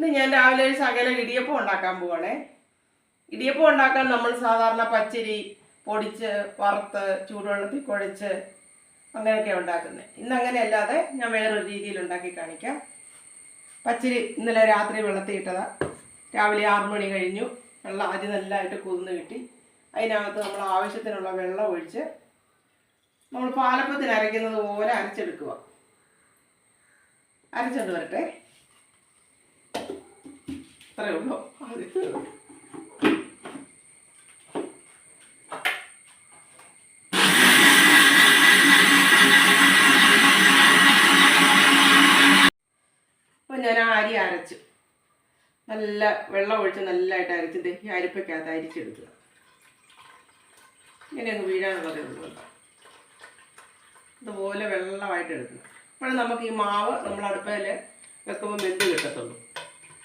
ഇന്ന് ഞാൻ രാവിലെ ഒരു ശകലം ഇടിയപ്പം ഉണ്ടാക്കാൻ പോവാണേ. ഇടിയപ്പം ഉണ്ടാക്കാൻ നമ്മൾ സാധാരണ പച്ചരി പൊടിച്ച് വറുത്ത് ചൂടുവെള്ളത്തിൽ കുഴച്ച് അങ്ങനെയൊക്കെ ഉണ്ടാക്കുന്നത് ഇന്ന് അങ്ങനെ അല്ലാതെ ഞാൻ വേറൊരു രീതിയിൽ ഉണ്ടാക്കി കാണിക്കാം. പച്ചരി ഇന്നലെ രാത്രി വെള്ളത്തിൽ ഇട്ടതാണ് രാവിലെ ആറു മണി കഴിഞ്ഞു. വെള്ളം അരി നല്ലതായിട്ട് കുതിർന്ന് കിട്ടി. അതിനകത്ത് നമ്മൾ ആവശ്യത്തിനുള്ള വെള്ളം ഒഴിച്ച് നമ്മൾ പാലപ്പത്തിന് അരയ്ക്കുന്നത് പോലെ അരച്ചെടുക്കുക അരച്ചെടുത്ത് വരട്ടെ. അത്രയേ ഉള്ളൂ. അപ്പോൾ ഞാൻ അരി അരച്ചു. നല്ല വെള്ളം ഒഴിച്ച് നല്ലതായിട്ട് അരച്ച് ദേ ഈ അരിപ്പയ്ക്കകത്ത് അരിച്ചെടുക്കുക ഇങ്ങനെ അങ്ങ് വീഴാനുള്ളതേ ഉള്ളൂ ഇതുപോലെ വെള്ളമായിട്ട് എടുക്കുക. അപ്പോൾ നമുക്ക് ഈ മാവ് നമ്മൾ അടുപ്പയിൽ വെക്കുമ്പോൾ വെന്ത് കിട്ടത്തുള്ളൂ.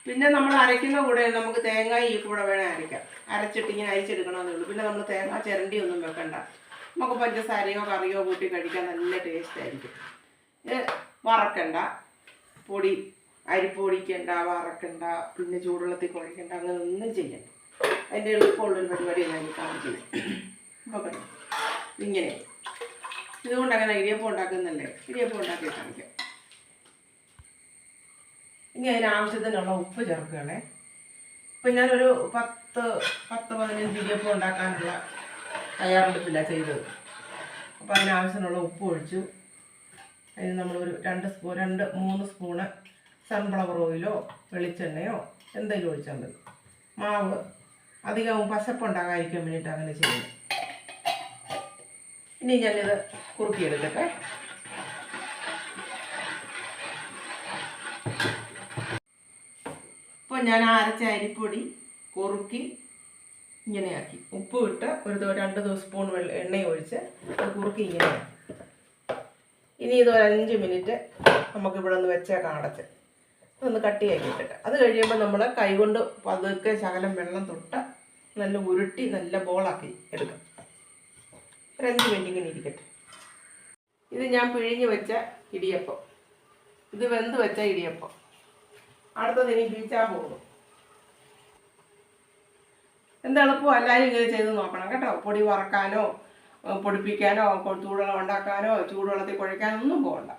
പിന്നെ നമ്മൾ അരയ്ക്കുന്ന കൂടെ നമുക്ക് തേങ്ങ ഈ കൂടെ വേണേൽ അരയ്ക്കാം. അരച്ചിട്ട് ഇങ്ങനെ അരിച്ചെടുക്കണമെന്നേ ഉള്ളൂ. പിന്നെ നമ്മൾ തേങ്ങ ചിരണ്ടി ഒന്നും വെക്കണ്ട. നമുക്ക് പഞ്ചസാരയോ കറിയോ കൂട്ടി കഴിക്കാൻ നല്ല ടേസ്റ്റ് ആയിരിക്കും. ഇത് വറക്കണ്ട. പൊടി അരിപ്പൊടിക്കണ്ട വറക്കണ്ട പിന്നെ ചൂടുവെള്ളത്തിൽ കുഴക്കണ്ട അങ്ങനെ ഒന്നും ചെയ്യണ്ട. അതിന്റെ എളുപ്പമുള്ളൊരു പരിപാടിയാണ് എനിക്ക് കാണിക്കുന്നത് നോക്കട്ടെ ഇങ്ങനെ. ഇതുകൊണ്ട് അങ്ങനെ ഇടിയപ്പം ഉണ്ടാക്കുന്നല്ലേ? ഇടിയപ്പം ഉണ്ടാക്കി കാണിക്കാം. ഇനി അതിന് ആവശ്യത്തിനുള്ള ഉപ്പ് ചേർക്കുകയാണേ. ഇപ്പം ഞാനൊരു പത്ത് പത്ത് പതിനഞ്ച് ഇടിയപ്പം ഉണ്ടാക്കാനുള്ള തയ്യാറെടുപ്പില്ല ചെയ്തത്. അപ്പോൾ അതിനാവശ്യത്തിനുള്ള ഉപ്പ് ഒഴിച്ചു. അതിന് നമ്മളൊരു രണ്ട് സ്പൂൺ രണ്ട് മൂന്ന് സ്പൂണ് സൺഫ്ലവർ ഓയിലോ വെളിച്ചെണ്ണയോ എന്തെങ്കിലും ഒഴിച്ചാൽ മതി. മാവ് അധികം പശപ്പുണ്ടാകാതിരിക്കാൻ വേണ്ടിയിട്ട് അങ്ങനെ ചെയ്യുന്നത്. ഇനി ഞാനിത് കുറുക്കിയെടുക്കട്ടെ. ഇപ്പോൾ ഞാൻ അരച്ച അരിപ്പൊടി കുറുക്കി ഇങ്ങനെയാക്കി. ഉപ്പ് ഇട്ട് ഒരു രണ്ട് സ്പൂൺ വെള്ള എണ്ണ ഒഴിച്ച് കുറുക്കി ഇങ്ങനെയാക്കി ഇനി ഇത് ഒരു അഞ്ച് മിനിറ്റ് നമുക്ക് ഇവിടെ ഒന്ന് വെച്ചേക്കാം അടച്ച് ഒന്ന് കട്ടിയാക്കി ഇട്ടിട്ട്. അത് കഴിയുമ്പോൾ നമ്മൾ കൈകൊണ്ട് പതുക്കെ ശകലം വെള്ളം തൊട്ട് നല്ല ഉരുട്ടി നല്ല ബോളാക്കി എടുക്കാം. ഒരു അഞ്ച് മിനിറ്റ് ഇങ്ങനെ ഇരിക്കട്ടെ. ഇത് ഞാൻ പിഴിഞ്ഞ് വെച്ച ഇടിയപ്പം. ഇത് വെന്ത് വെച്ച ഇടിയപ്പം. അടുത്തത് ഇനി ബീച്ചാൻ പോകുന്നു. എന്തെളുപ്പം എല്ലാവരും ഇങ്ങനെ ചെയ്ത് നോക്കണം കേട്ടോ. പൊടി വറക്കാനോ പൊടിപ്പിക്കാനോ ചൂടുവെള്ളം ഉണ്ടാക്കാനോ ചൂടുവെള്ളത്തിൽ കുഴക്കാനോ ഒന്നും പോകണ്ട.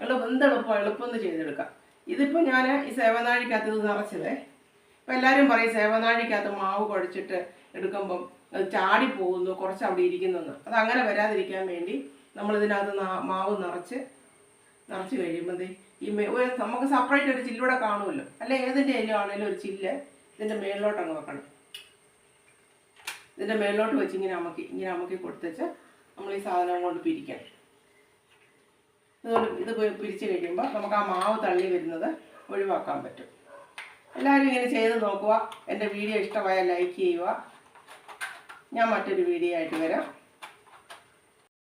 എളുപ്പം എന്ത് എളുപ്പം എളുപ്പം ഒന്ന് ചെയ്തെടുക്കാം. ഇതിപ്പോൾ ഞാൻ ഈ സേവനാഴിക്കകത്ത് ഇത് നിറച്ചതേ. അപ്പോൾ എല്ലാവരും പറയും സേവനാഴിക്കകത്ത് മാവ് കുഴച്ചിട്ട് എടുക്കുമ്പം അത് ചാടി പോകുന്നു കുറച്ച് അവിടെ ഇരിക്കുന്നെന്ന്. അത് അങ്ങനെ വരാതിരിക്കാൻ വേണ്ടി നമ്മളിതിനകത്ത് മാവ് നിറച്ച് നിറച്ച് കഴിയുമ്പോൾ ഈ നമുക്ക് സെപ്പറേറ്റ് ഒരു ചില്ലൂടെ കാണുമല്ലോ. അല്ലെ ഏതിന്റെ അതിലും ആണെങ്കിലും ഒരു ചില്ല് ഇതിന്റെ മേളിലോട്ട് അങ്ങ് വെക്കണം. ഇതിന്റെ മേളിലോട്ട് വെച്ച് ഇങ്ങനെ അമക്കി ഇങ്ങനെ അമക്കി കൊടുത്തേച്ച് നമ്മൾ ഈ സാധനം കൊണ്ട് പിരിക്കണം ഇതുകൊണ്ട് ഇത് പിരിച്ച് കഴിയുമ്പോൾ നമുക്ക് ആ മാവ് തള്ളി വരുന്നത് ഒഴിവാക്കാൻ പറ്റും. എല്ലാവരും ഇങ്ങനെ ചെയ്ത് നോക്കുക. എന്റെ വീഡിയോ ഇഷ്ടമായ ലൈക്ക് ചെയ്യുക. ഞാൻ മറ്റൊരു വീഡിയോ ആയിട്ട് വരാം.